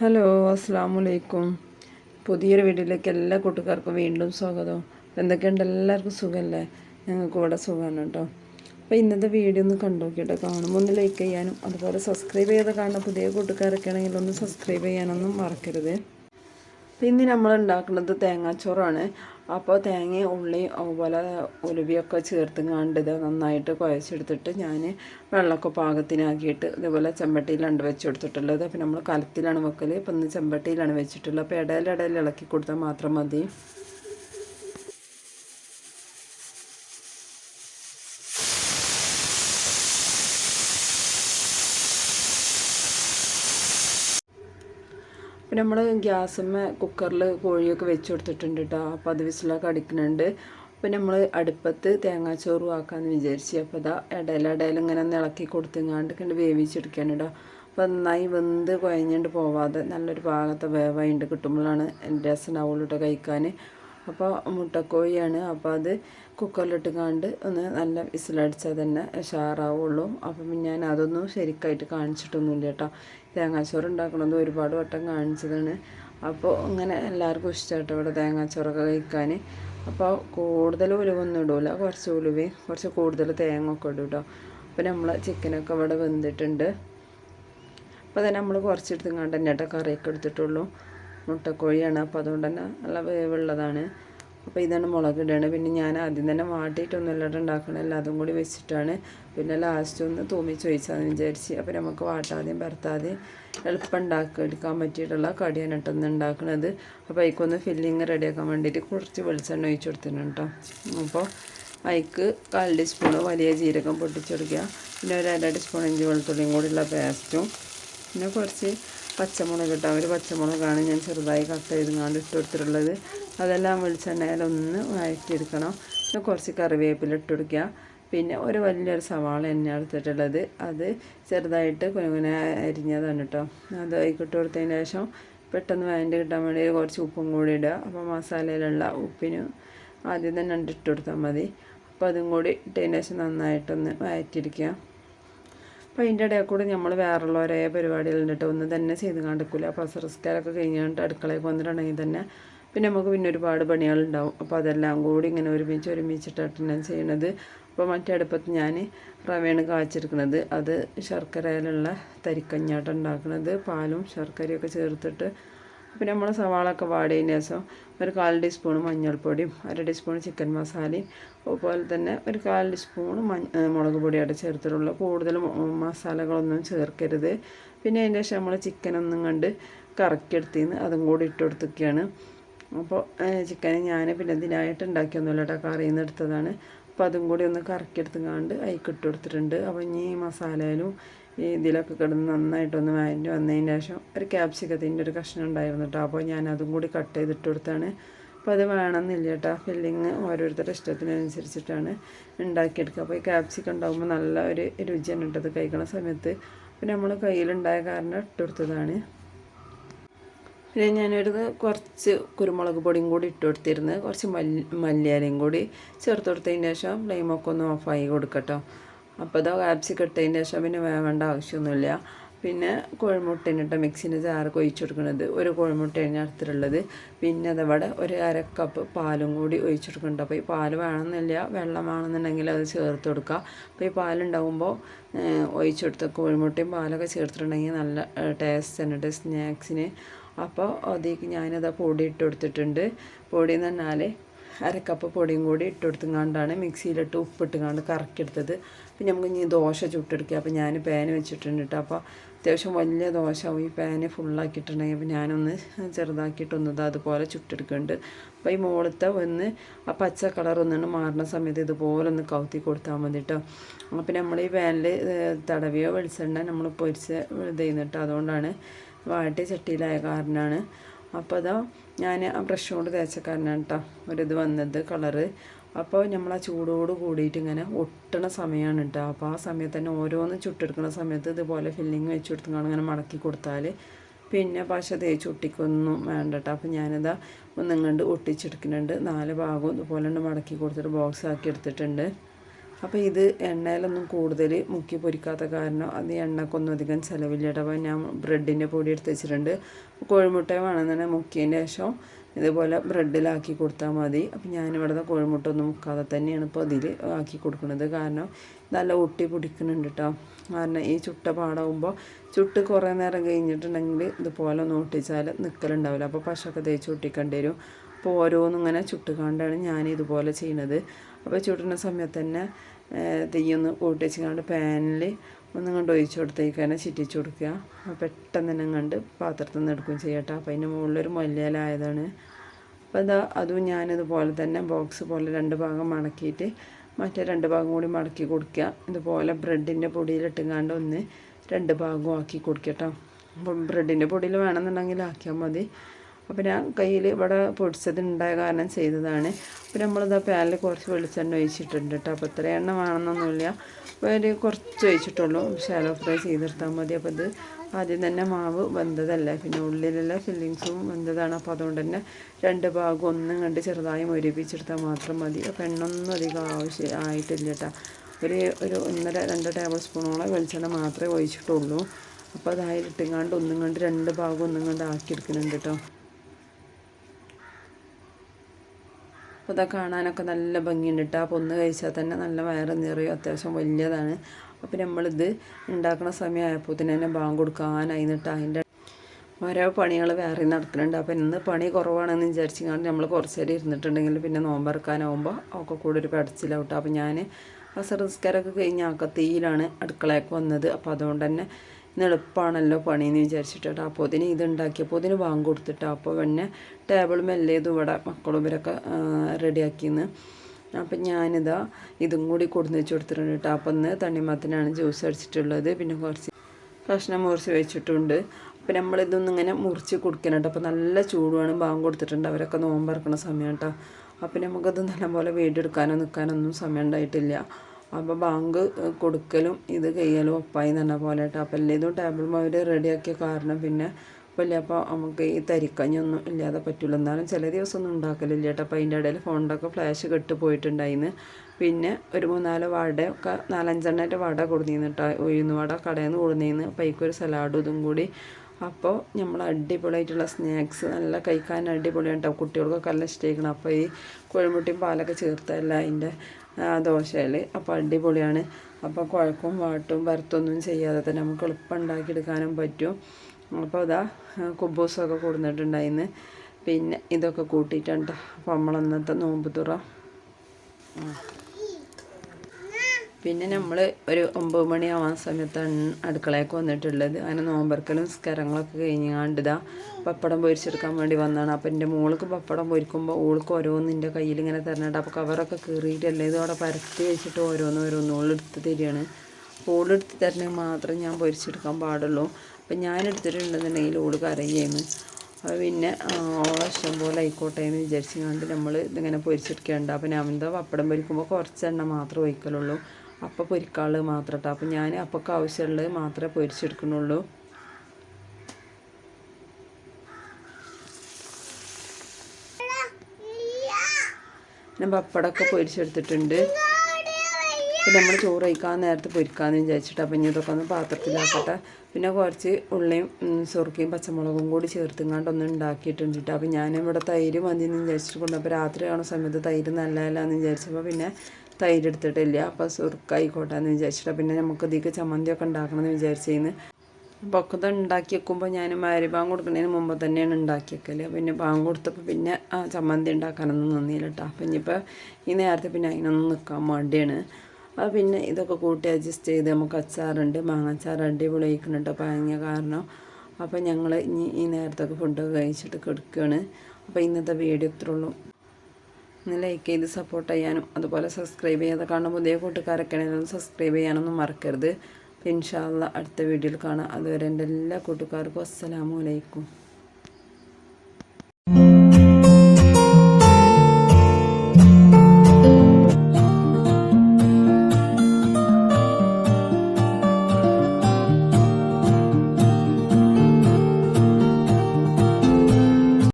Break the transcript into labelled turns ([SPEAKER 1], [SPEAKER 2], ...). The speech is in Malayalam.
[SPEAKER 1] ഹലോ അസ്സാം വലൈക്കും പുതിയൊരു വീട്ടിലേക്ക് എല്ലാ കൂട്ടുകാർക്കും വീണ്ടും സ്വാഗതം. എന്തൊക്കെയുണ്ട്? എല്ലാവർക്കും സുഖമല്ലേ ഞങ്ങൾക്ക് ഇവിടെ സുഖമാണ് കേട്ടോ. അപ്പോൾ ഇന്നത്തെ വീഡിയോ ഒന്ന് കണ്ടു നോക്കിയിട്ട് കാണുമ്പോൾ ഒന്ന് ലൈക്ക് ചെയ്യാനും അതുപോലെ സബ്സ്ക്രൈബ് ചെയ്ത് കാണുന്ന പുതിയ കൂട്ടുകാരൊക്കെ ആണെങ്കിൽ ഒന്ന് സബ്സ്ക്രൈബ് ചെയ്യാനൊന്നും മറക്കരുത്. അപ്പോൾ ഇന്ന് നമ്മൾ ഉണ്ടാക്കുന്നത് തേങ്ങാച്ചോറാണ്. അപ്പോൾ തേങ്ങയും ഉള്ളിയും അതുപോലെ ഉലുവിയൊക്കെ ചേർത്ത് ഇത് നന്നായിട്ട് കുഴച്ചെടുത്തിട്ട് ഞാൻ വെള്ളമൊക്കെ പാകത്തിനാക്കിയിട്ട് ഇതുപോലെ ചെമ്പട്ടിയിലാണ് വെച്ച് കൊടുത്തിട്ടുള്ളത് അപ്പോൾ നമ്മൾ കലത്തിലാണ് വെക്കൽ ഇപ്പം ഇന്ന് ചെമ്പട്ടിയിലാണ് വെച്ചിട്ടുള്ളത്. അപ്പോൾ ഇടയിൽ ഇളക്കി കൊടുത്താൽ മാത്രം മതി. പിന്നെ നമ്മൾ ഗ്യാസുമ്മ കുക്കറിൽ കോഴിയൊക്കെ വെച്ച് കൊടുത്തിട്ടുണ്ട് കേട്ടോ അപ്പോൾ അത് വിസിലൊക്കെ അടിക്കുന്നുണ്ട് അപ്പോൾ നമ്മൾ അടുപ്പത്ത് തേങ്ങാച്ചോറും ആക്കാമെന്ന് വിചാരിച്ചു. അപ്പോൾ ഇതാ ഇടയിലിടയിൽ ഇങ്ങനെ ഒന്ന് ഇളക്കി കൊടുത്തിങ്ങാണ്ട് കണ്ട് വേവിച്ചെടുക്കാണ് കേട്ടോ അപ്പോൾ നന്നായി വെന്ത് കുഴഞ്ഞുകൊണ്ട് പോവാതെ നല്ലൊരു ഭാഗത്തെ വേവായിട്ട് കിട്ടുമ്പോഴാണ് രസനാവുള്ളൂ കേട്ടോ കഴിക്കാൻ അപ്പോൾ മുട്ടക്കോഴിയാണ്. അപ്പോൾ അത് കുക്കറിലിട്ട് കണ്ട് ഒന്ന് നല്ല വിസിലടിച്ചാൽ തന്നെ ഷാറാവുള്ളൂ അപ്പം ഞാൻ അതൊന്നും ശരിക്കായിട്ട് കാണിച്ചിട്ടൊന്നുമില്ല കേട്ടോ. തേങ്ങാച്ചോറ് ഉണ്ടാക്കണത് ഒരുപാട് വട്ടം കാണിച്ചതാണ്. അപ്പോൾ ഇങ്ങനെ എല്ലാവർക്കും ഇഷ്ടമായിട്ട് ഇവിടെ തേങ്ങാച്ചോറൊക്കെ കഴിക്കാൻ അപ്പോൾ കൂടുതൽ ഉലുവൊന്നും ഇടൂല. കുറച്ച് ഉലുവേ കുറച്ച് കൂടുതൽ തേങ്ങ ഒക്കെ ഇടും കേട്ടോ. അപ്പോൾ നമ്മൾ ചിക്കനൊക്കെ ഇവിടെ വെന്തിട്ടുണ്ട്. അപ്പോൾ തന്നെ നമ്മൾ കുറച്ചെടുത്ത് കണ്ട് തന്നെ കേട്ടോ കറിയൊക്കെ എടുത്തിട്ടുള്ളൂ. മുട്ടക്കോഴിയാണ്. അപ്പോൾ അതുകൊണ്ട് തന്നെ നല്ല വേവുള്ളതാണ്. അപ്പോൾ ഇതാണ് മുളക് ഇടുകയാണ് പിന്നെ ഞാൻ ആദ്യം തന്നെ വാട്ടിയിട്ടൊന്നും ഉണ്ടാക്കണം. ഉണ്ടാക്കണമല്ല അതും കൂടി വെച്ചിട്ടാണ് പിന്നെ ലാസ്റ്റ് ഒന്ന് തൂമിച്ച് വെച്ചാന്ന് വിചാരിച്ച്. അപ്പോൾ നമുക്ക് വാട്ടാതെയും പരത്താതെയും എളുപ്പം ഉണ്ടാക്കി എടുക്കാൻ പറ്റിയിട്ടുള്ള കടിയാണ് കേട്ടോ ഒന്ന് ഉണ്ടാക്കുന്നത് അപ്പോൾ അതിക്കൊന്ന് ഫില്ലിങ് റെഡിയാക്കാൻ വേണ്ടിയിട്ട് കുറച്ച് വെളിച്ചെണ്ണ ഒഴിച്ച് കൊടുത്തിട്ടുണ്ട് കേട്ടോ. അപ്പോൾ അതിക്ക് കാൽ ടീസ്പൂണ് വലിയ ജീരകം പൊട്ടിച്ചെടുക്കുക. പിന്നെ ഒരു അര ടീസ്പൂൺ ഇഞ്ചി വെളുത്തുള്ളിയും കൂടിയുള്ള പേസ്റ്റും പിന്നെ കുറച്ച് പച്ചമുളക് ഇട്ടാൽ ഒരു പച്ചമുളകാണ് ഞാൻ ചെറുതായി കട്ട് ചെയ്തുകൊണ്ട് ഇട്ട് കൊടുത്തിട്ടുള്ളത്. അതെല്ലാം വെളിച്ചെണ്ണയിലൊന്ന് വഴറ്റിയെടുക്കണം. പിന്നെ കുറച്ച് കറിവേപ്പില ഇട്ട് കൊടുക്കുക. പിന്നെ ഒരു വലിയൊരു സവാള എണ്ണ എടുത്തിട്ടുള്ളത്. അത് ചെറുതായിട്ട് കുനുകുന അരിഞ്ഞതാണ് കേട്ടോ. അത് ഇട്ട് കൊടുത്തതിന് ശേഷം പെട്ടെന്ന് വഴണ്ട് കിട്ടാൻ വേണ്ടി കുറച്ച് ഉപ്പും കൂടി ഇടുക. അപ്പോൾ മസാലയിലുള്ള ഉപ്പിന് ആദ്യം തന്നെ ഇട്ട് കൊടുത്താൽ മതി. അപ്പോൾ അതും കൂടി ഇട്ടതിന് ശേഷം നന്നായിട്ടൊന്ന് വഴറ്റിയിരിക്കുക അപ്പോൾ അതിന്റെ ഇടയിൽ കൂടെ നമ്മൾ വേറുള്ള ഒരേ പരിപാടികളുണ്ട് ഒന്ന് തന്നെ ചെയ്ത് കണ്ടിക്കില്ല അപ്പോൾ അസറസ്കാരൊക്കെ കഴിഞ്ഞിട്ട് അടുക്കളയിൽ വന്നിട്ടുണ്ടെങ്കിൽ തന്നെ പിന്നെ നമുക്ക് പിന്നെ ഒരുപാട് പണികളുണ്ടാവും. അപ്പോൾ അതെല്ലാം കൂടി ഇങ്ങനെ ഒരുമിച്ച് ഒരുമിച്ചിട്ടാണ് ഞാൻ ചെയ്യണത്. അപ്പോൾ മറ്റേ അടുപ്പത്ത് ഞാൻ റവയാണ് കാച്ചെടുക്കുന്നത് അത് ശർക്കരയിലുള്ള തരിക്കഞ്ഞാട്ടം ഉണ്ടാക്കുന്നത് പാലും ശർക്കരയൊക്കെ ചേർത്തിട്ട് പിന്നെ നമ്മൾ സവാളൊക്കെ വാടിയതിന് ശേഷം ഒരു കാൽ ടീസ്പൂൺ മഞ്ഞൾപ്പൊടിയും അര ടീസ്പൂൺ ചിക്കൻ മസാലയും അതുപോലെ തന്നെ ഒരു കാൽ ടീസ്പൂൺ മഞ്ഞ മുളക് പൊടിയായിട്ട് ചേർത്തിട്ടുള്ള കൂടുതൽ മസാലകളൊന്നും ചേർക്കരുത്. പിന്നെ അതിന്റെ ശേഷം നമ്മൾ ചിക്കനൊന്നും കണ്ട് കറക്കിയെടുത്തിന്ന് അതും കൂടി ഇട്ട് കൊടുത്തൊക്കെയാണ്. അപ്പോൾ ചിക്കൻ ഞാൻ പിന്നെ ഇതിനായിട്ട് ഉണ്ടാക്കിയൊന്നുമില്ല കേട്ടോ കറിയിൽ നിന്ന് എടുത്തതാണ്. അപ്പോൾ അതും കൂടി ഒന്ന് കറക്കിയെടുത്തും കണ്ട് അതിൽ കൊടുത്തിട്ടുണ്ട്. അപ്പോൾ ഇനി മസാലയിലും ഈ ഇതിലൊക്കെ കിടന്ന് നന്നായിട്ടൊന്ന് വഴഞ്ഞ് വന്നതിന് ശേഷം ഒരു ക്യാപ്സിക്കത്തിന്റെ ഒരു കഷ്ണം ഉണ്ടായിരുന്നു കേട്ടോ അപ്പോൾ ഞാൻ അതും കൂടി കട്ട് ചെയ്തിട്ട് കൊടുത്താണ്. അപ്പോൾ അത് വേണമെന്നില്ല കേട്ടോ ഫില്ലിങ് ഓരോരുത്തരുടെ ഇഷ്ടത്തിനനുസരിച്ചിട്ടാണ് ഉണ്ടാക്കിയെടുക്കുക. അപ്പോൾ ഈ ക്യാപ്സിക്കം ഉണ്ടാകുമ്പോൾ നല്ല ഒരു രുചിയാണ് ഇട്ടത് കഴിക്കണ സമയത്ത്. പിന്നെ നമ്മൾ കയ്യിലുണ്ടായ കാരണം ഇട്ട് കൊടുത്തതാണ്. പിന്നെ ഞാനൊരു കുറച്ച് കുരുമുളക് പൊടിയും കൂടി ഇട്ട് കൊടുത്തിരുന്നു. കുറച്ച് മല്ലി മല്ലിയാലയും കൂടി ചേർത്ത് കൊടുത്തതിന് ശേഷം ഫ്ലെയിമൊക്കെ ഒന്ന് ഓഫായി കൊടുക്കട്ടോ അപ്പോൾ ഇതാ കാപ്സിക്കം ഇട്ടതിന് ശേഷം പിന്നെ വേവേണ്ട ആവശ്യമൊന്നുമില്ല. പിന്നെ കോഴിമുട്ടേനിട്ട് മിക്സിന്റെ ചാറ് ഒഴിച്ചു കൊടുക്കുന്നത് ഒരു കോഴിമുട്ടയാണ് അടുത്തിട്ടുള്ളത് പിന്നെ അതവിടെ ഒരു അര കപ്പ് പാലും കൂടി ഒഴിച്ചു കൊടുക്കുന്നുണ്ട് അപ്പോൾ ഈ പാൽ വേണമെന്നില്ല വെള്ളം വേണമെന്നുണ്ടെങ്കിൽ അത് ചേർത്ത് കൊടുക്കുക. അപ്പോൾ ഈ പാലുണ്ടാകുമ്പോൾ ഒഴിച്ചു കൊടുത്ത് കോഴിമുട്ടയും പാലൊക്കെ ചേർത്തിട്ടുണ്ടെങ്കിൽ നല്ല ടേസ്റ്റ് ഉണ്ട് സ്നാക്സിന് അപ്പോൾ അതിലേക്ക് ഞാനത് പൊടി ഇട്ട് കൊടുത്തിട്ടുണ്ട്. പൊടി പറഞ്ഞാൽ അരക്കപ്പ് പൊടിയും കൂടി ഇട്ട് കൊടുത്തുകൊണ്ടാണ് മിക്സിയിലിട്ട് ഉപ്പിട്ടുകൊണ്ട് കറക്കിയെടുത്തത്. പിന്നെ നമുക്ക് ഇനി ദോശ ചുട്ടെടുക്കുക അപ്പോൾ ഞാൻ പാന് വെച്ചിട്ടുണ്ട് കേട്ടോ. അപ്പോൾ അത്യാവശ്യം വലിയ ദോശ ഈ പാന് ഫുള്ളാക്കിയിട്ടുണ്ടെങ്കിൽ അപ്പോൾ ഞാനൊന്ന് ചെറുതാക്കിയിട്ടൊന്നത് അതുപോലെ ചുട്ടെടുക്കുന്നുണ്ട്. അപ്പോൾ ഈ മുകളത്തെ ഒന്ന് ആ പച്ച കളർ മാറുന്ന സമയത്ത് ഇതുപോലെ ഒന്ന് കൗത്തി കൊടുത്താൽ മതി കേട്ടോ. അപ്പോൾ നമ്മൾ ഈ പാനിൽ തടവിയോ വെളിച്ചെണ്ണ നമ്മൾ പൊരിച്ച് ഇത് ചെയ്യുന്നിട്ട് അതുകൊണ്ടാണ് വാട്ടി ചട്ടിയിലായ കാരണമാണ്. അപ്പോൾ അതാ ഞാൻ ആ ബ്രഷ് കൊണ്ട് തേച്ച കാരണം കേട്ടോ ഒരിത് വന്നത് കളറ് അപ്പോൾ നമ്മൾ ആ ചൂടോട് കൂടിയിട്ട് ഇങ്ങനെ ഒട്ടണ സമയമാണ് കേട്ടോ അപ്പോൾ ആ സമയത്ത് തന്നെ ഓരോന്ന് ചുട്ടെടുക്കുന്ന സമയത്ത് ഇതുപോലെ ഫില്ലിങ് വെച്ച് കൊടുത്തുകൊണ്ട് ഇങ്ങനെ മടക്കി കൊടുത്താൽ പിന്നെ പശ തേച്ച് ഒട്ടിക്കൊന്നും വേണ്ട കേട്ടോ അപ്പോൾ ഞാനിതാ ഒന്നും കണ്ട് ഒട്ടിച്ചെടുക്കുന്നുണ്ട്. നാല് ഭാഗവും ഇതുപോലെ മടക്കി കൊടുത്തിട്ട് ബോക്സ് ആക്കി എടുത്തിട്ടുണ്ട്. അപ്പോൾ ഇത് എണ്ണയിലൊന്നും കൂടുതൽ മുക്കി പൊരിക്കാത്ത കാരണം അത് എണ്ണക്കൊന്നും അധികം ചിലവില്ല കേട്ടോ അപ്പോൾ ഞാൻ ബ്രെഡിന്റെ പൊടി എടുത്ത് വെച്ചിട്ടുണ്ട്. കോഴിമുട്ട വേണമെന്നുണ്ടെങ്കിൽ മുക്കിയതിന് ശേഷം ഇതുപോലെ ബ്രെഡിലാക്കി കൊടുത്താൽ മതി. അപ്പോൾ ഞാനിവിടുത്തെ കോഴിമുട്ട ഒന്നും മുക്കാതെ തന്നെയാണ് ഇപ്പോൾ അതിൽ ആക്കി കൊടുക്കുന്നത്. കാരണം നല്ല ഒട്ടി പിടിക്കുന്നുണ്ട് കേട്ടോ കാരണം ഈ ചുട്ട പാടാവുമ്പോൾ ചുട്ട് കുറേ നേരം കഴിഞ്ഞിട്ടുണ്ടെങ്കിൽ ഇതുപോലെ ഒന്ന് ഒട്ടിച്ചാൽ നിൽക്കലുണ്ടാവില്ല അപ്പോൾ പശൊക്കെ തേച്ച് ഒട്ടിക്കേണ്ടി വരും. അപ്പോൾ ഓരോന്നും ഇങ്ങനെ ചുട്ടുകാണ്ടാണ് ഞാൻ ഇതുപോലെ ചെയ്യുന്നത് അപ്പോൾ ചുടുന്ന സമയത്ത് തന്നെ തീയൊന്ന് കൂട്ടിച്ചുകൊണ്ട് പാനിൽ ഒന്നും കണ്ട് ഒഴിച്ച് കൊടുത്തേക്കാണ് ചിറ്റിച്ച് കൊടുക്കുക. പെട്ടെന്ന് തന്നെ കണ്ട് പാത്രത്തിൽ നിന്ന് എടുക്കുകയും ചെയ്യട്ടെ അപ്പോൾ അതിന്റെ മുകളിലൊരു മല്ലിയിലായതാണ്. അപ്പോൾ അതാ അതും ഞാനിതുപോലെ തന്നെ ബോക്സ് പോലെ രണ്ട് ഭാഗം മടക്കിയിട്ട് മറ്റേ രണ്ട് ഭാഗം കൂടി മടക്കി കൊടുക്കുക. ഇതുപോലെ ബ്രെഡിന്റെ പൊടിയിലിട്ടുങ്ങാണ്ട് ഒന്ന് രണ്ട് ഭാഗവും ആക്കി കൊടുക്കട്ടോ അപ്പം ബ്രെഡിന്റെ പൊടിയിൽ വേണമെന്നുണ്ടെങ്കിൽ ആക്കിയാൽ മതി. അപ്പോൾ ഞാൻ കയ്യിൽ ഇവിടെ പൊടിച്ചത് ഉണ്ടായ കാരണം ചെയ്തതാണ്. അപ്പോൾ നമ്മളിതാ പാനിൽ കുറച്ച് വെളിച്ചെണ്ണ ഒഴിച്ചിട്ടുണ്ട് കേട്ടോ അപ്പോൾ ഇത്ര എണ്ണ വേണമെന്നൊന്നുമില്ല. അപ്പോൾ ഒരു കുറച്ച് ഒഴിച്ചിട്ടുള്ളൂ. ഷാലോ ഫ്രൈ ചെയ്തെടുത്താൽ മതി. അപ്പോൾ ഇത് ആദ്യം തന്നെ മാവ് വെന്തതല്ല. പിന്നെ ഉള്ളിലുള്ള ഫില്ലിങ്സും വെന്തതാണ്. അപ്പോൾ അതുകൊണ്ട് തന്നെ രണ്ട് ഭാഗം ഒന്നും കണ്ട് ചെറുതായി മൊരിപ്പിച്ചെടുത്താൽ മാത്രം മതി. അപ്പോൾ എണ്ണൊന്നും അധികം ആവശ്യം ആയിട്ടില്ല കേട്ടോ ഒരു ഒരു ഒന്നര രണ്ട് ടേബിൾ സ്പൂണോളം വെളിച്ചെണ്ണ മാത്രമേ ഒഴിച്ചിട്ടുള്ളൂ. അപ്പോൾ അതായിട്ടിങ്ങാണ്ട് ഒന്നും കണ്ട് രണ്ട് ഭാഗം ഒന്നും കണ്ട് ആക്കിയെടുക്കുന്നുണ്ട് കേട്ടോ അപ്പോൾ ഇതൊക്കെ കാണാനൊക്കെ നല്ല ഭംഗിയുണ്ട് കേട്ടോ അപ്പോൾ ഒന്ന് കഴിച്ചാൽ തന്നെ നല്ല വയറ് നിറയും അത്യാവശ്യം വലിയതാണ്. അപ്പോൾ നമ്മളിത് ഉണ്ടാക്കുന്ന സമയമായപ്പോൾ തന്നെ ബാങ്ക് കൊടുക്കാനായി നിട്ട് അതിന്റെ ഓരോ പണികൾ വേറെ നടക്കുന്നുണ്ട് അപ്പോൾ ഇന്ന് പണി കുറവാണെന്ന് വിചാരിച്ചാൽ നമ്മൾ കുറച്ച് നേരം ഇരുന്നിട്ടുണ്ടെങ്കിൽ പിന്നെ നോമ്പറക്കാനാവുമ്പോൾ ഒക്കെ കൂടെ ഒരു പടച്ചിലാവട്ടെ അപ്പോൾ ഞാൻ അസറിസ്കാരൊക്കെ കഴിഞ്ഞ് ആക്കത്തീയിലാണ് അടുക്കളയൊക്കെ വന്നത്. അപ്പോൾ അതുകൊണ്ട് തന്നെ എളുപ്പമാണല്ലോ പണിയെന്ന് വിചാരിച്ചിട്ട്. അപ്പോൾ ഇതിന് ഇത് ഉണ്ടാക്കിയപ്പോൾ ഇതിന് വാങ്ങി കൊടുത്തിട്ട് അപ്പോൾ പിന്നെ ടേബിൾ മെല്ലേതും ഇവിടെ മക്കളും ഇവരൊക്കെ റെഡിയാക്കിയെന്ന് അപ്പം ഞാനിതാ ഇതും കൂടി കൊടുന്ന് വെച്ച് കൊടുത്തിട്ടുണ്ട് കേട്ടോ അപ്പം ഇന്ന് തണ്ണിമത്തനാണ് ജ്യൂസ് അടിച്ചിട്ടുള്ളത്. പിന്നെ കുറച്ച് കഷ്ണം മുറിച്ച് വെച്ചിട്ടുണ്ട്. അപ്പം നമ്മളിതൊന്നും ഇങ്ങനെ മുറിച്ച് കുടിക്കണം കേട്ടോ അപ്പോൾ നല്ല ചൂടുമാണ് ബാങ്ക് കൊടുത്തിട്ടുണ്ട്. അവരൊക്കെ നോമ്പറക്കണ സമയം കേട്ടോ അപ്പം നമുക്കത് നല്ലപോലെ വീടെടുക്കാനോ നിൽക്കാനോ ഒന്നും സമയം ഉണ്ടായിട്ടില്ല. അപ്പോൾ ബാങ്ക് കൊടുക്കലും ഇത് കയ്യലും ഒപ്പായി തന്നെ പോലെ കേട്ടോ അപ്പോൾ ഇതും ടേബിൾ അവർ റെഡിയാക്കിയ കാരണം പിന്നെ വലിയ അപ്പോൾ നമുക്ക് ഈ തരിക്കഞ്ഞൊന്നും ഇല്ലാതെ പറ്റില്ല എന്നാലും ചില ദിവസമൊന്നും ഉണ്ടാക്കലില്ല കേട്ടോ അപ്പോൾ അതിന്റെ ഇടയിൽ ഫോണിന്റെയൊക്കെ ഫ്ലാഷ് കെട്ട് പോയിട്ടുണ്ടായിന്ന്. പിന്നെ ഒരു മൂന്നാൽ വട ഒക്കെ നാലഞ്ചെണ്ണായിട്ട് വട കൊടുന്നിരുന്നു കേട്ടോ ഉഴുന്ന് വട കടയിൽ നിന്ന് കൊടുന്നിരുന്നു അപ്പോൾ അതിക്കൊരു സലാഡും ഇതും കൂടി. അപ്പോൾ നമ്മൾ അടിപൊളിയായിട്ടുള്ള സ്നാക്സ് നല്ല കഴിക്കാൻ അടിപൊളിയാണ് കേട്ടോ കുട്ടികൾക്കൊക്കെ നല്ല ഇഷ്ടമായിരിക്കണം അപ്പോൾ ഈ കോഴിമുട്ടിയും പാലൊക്കെ ചേർത്തല്ല അതിന്റെ ദോശയിൽ അപ്പോൾ അടിപൊളിയാണ്. അപ്പോൾ കുഴക്കും വാട്ടും വറുത്തൊന്നും ചെയ്യാതെ തന്നെ നമുക്ക് എളുപ്പം ഉണ്ടാക്കിയെടുക്കാനും പറ്റും അപ്പോൾ ഇതാ കുബൂസൊക്കെ കൊടുത്തിട്ടുണ്ടായിന്ന് പിന്നെ ഇതൊക്കെ കൂട്ടിയിട്ടുണ്ട് അപ്പോൾ നമ്മളന്നത്തെ നോമ്പ് തുറ. പിന്നെ നമ്മൾ ഒരു ഒമ്പത് മണിയാവാൻ സമയത്താണ് അടുക്കളയൊക്കെ വന്നിട്ടുള്ളത്. അങ്ങനെ നോമ്പർക്കലും സ്കരങ്ങളൊക്കെ കഴിഞ്ഞാണ്ട് ഇതാ പപ്പടം പൊരിച്ചെടുക്കാൻ വേണ്ടി വന്നതാണ്. അപ്പം എന്റെ മോൾക്ക് പപ്പടം പൊരിക്കുമ്പോൾ ഓൾക്ക് ഓരോന്ന് എന്റെ കയ്യിൽ ഇങ്ങനെ തരണുണ്ട്. അപ്പോൾ കവറൊക്കെ കീറിയിട്ടല്ലേ ഇതോടെ പരത്തി വെച്ചിട്ട് ഓരോന്ന് ഓരോന്ന് ഓളെടുത്ത് തരികയാണ്. ഓളെടുത്ത് തരണമെങ്കിൽ മാത്രം ഞാൻ പൊരിച്ചെടുക്കാൻ പാടുള്ളൂ. അപ്പം ഞാൻ എടുത്തിട്ടുണ്ടെന്നുണ്ടെങ്കിൽ ഓൾ കരയുന്നു അപ്പോൾ പിന്നെ ഇഷ്ടം പോലെ ആയിക്കോട്ടെ എന്ന് വിചാരിച്ചു കണ്ട് നമ്മൾ ഇതിങ്ങനെ പൊരിച്ചെടുക്കേണ്ട അപ്പം ഞാൻ എന്താ പപ്പടം പൊരിക്കുമ്പോൾ കുറച്ച് എണ്ണ മാത്രമേ ഒഴിക്കലുള്ളൂ. അപ്പം പൊരിക്കാനുള്ളത് മാത്രം കേട്ടോ അപ്പം ഞാൻ അപ്പൊക്കെ ആവശ്യമുള്ളത് മാത്രമേ പൊരിച്ചെടുക്കുന്നുള്ളൂ. പിന്നെ പപ്പടമൊക്കെ പൊരിച്ചെടുത്തിട്ടുണ്ട്. അപ്പം നമ്മൾ ചോറ് കഴിക്കാൻ നേരത്തെ പൊരിക്കാമെന്ന് വിചാരിച്ചിട്ട്. അപ്പം ഇനി ഇതൊക്കെ ഒന്ന് പാത്രത്തിലാക്കട്ടെ. പിന്നെ കുറച്ച് ഉള്ളിയും സുറുക്കിയും പച്ചമുളകും കൂടി ചേർത്തുങ്ങാണ്ട് ഒന്ന് ഉണ്ടാക്കിയിട്ടുണ്ട് കേട്ടോ അപ്പം ഞാനിവിടെ തൈര് മതി എന്ന് വിചാരിച്ചിട്ട് കൊണ്ടപ്പോൾ രാത്രി കാണുന്ന സമയത്ത് തൈര് നല്ലതല്ല എന്ന് വിചാരിച്ചപ്പോൾ പിന്നെ തൈര് എടുത്തിട്ടില്ല അപ്പോൾ സുറുക്കായിക്കോട്ടെ എന്ന് വിചാരിച്ചിട്ട്. പിന്നെ നമുക്ക് ഇതിക്ക് ചമ്മന്തിയൊക്കെ ഉണ്ടാക്കണമെന്ന് വിചാരിച്ചിരുന്നു അപ്പോൾ ഒക്കെ ഉണ്ടാക്കി വെക്കുമ്പോൾ ഞാൻ മാരിഭാഗം കൊടുക്കുന്നതിന് മുമ്പ് തന്നെയാണ് ഉണ്ടാക്കി വെക്കൽ പിന്നെ പാങ്ങ് കൊടുത്തപ്പോൾ പിന്നെ ആ ചമ്മന്തി ഉണ്ടാക്കാനൊന്നും നന്ദിയില്ല കേട്ടോ അപ്പം ഇനിയിപ്പോൾ ഈ നേരത്തെ പിന്നെ അതിനൊന്നും നിൽക്കാൻ മടിയാണ്. അപ്പോൾ പിന്നെ ഇതൊക്കെ കൂട്ടി അഡ്ജസ്റ്റ് ചെയ്ത് നമുക്ക് അച്ചാറുണ്ട്. മാങ്ങാച്ചാർ അടിപൊളി കഴിക്കുന്നുണ്ട് പാങ്ങ കാരണം. അപ്പോൾ ഞങ്ങൾ ഇനി ഈ നേരത്തൊക്കെ ഫുഡൊക്കെ കഴിച്ചിട്ട് കിടക്കുകയാണ് അപ്പോൾ ഇന്നത്തെ വീഡിയോ ഇത്രയുള്ളൂ ഒന്ന് ലൈക്ക് ചെയ്ത് സപ്പോർട്ട് ചെയ്യാനും അതുപോലെ സബ്സ്ക്രൈബ് ചെയ്യാതെ കാണുന്ന പുതിയ കൂട്ടുകാരൊക്കെ ആണെങ്കിലും സബ്സ്ക്രൈബ് ചെയ്യാനൊന്നും മറക്കരുത്. ഇൻഷാല്ല അടുത്ത വീഡിയോയിൽ കാണാം. അതുവരെ എന്റെ എല്ലാ കൂട്ടുകാർക്കും അസ്സലാമു അലൈക്കും.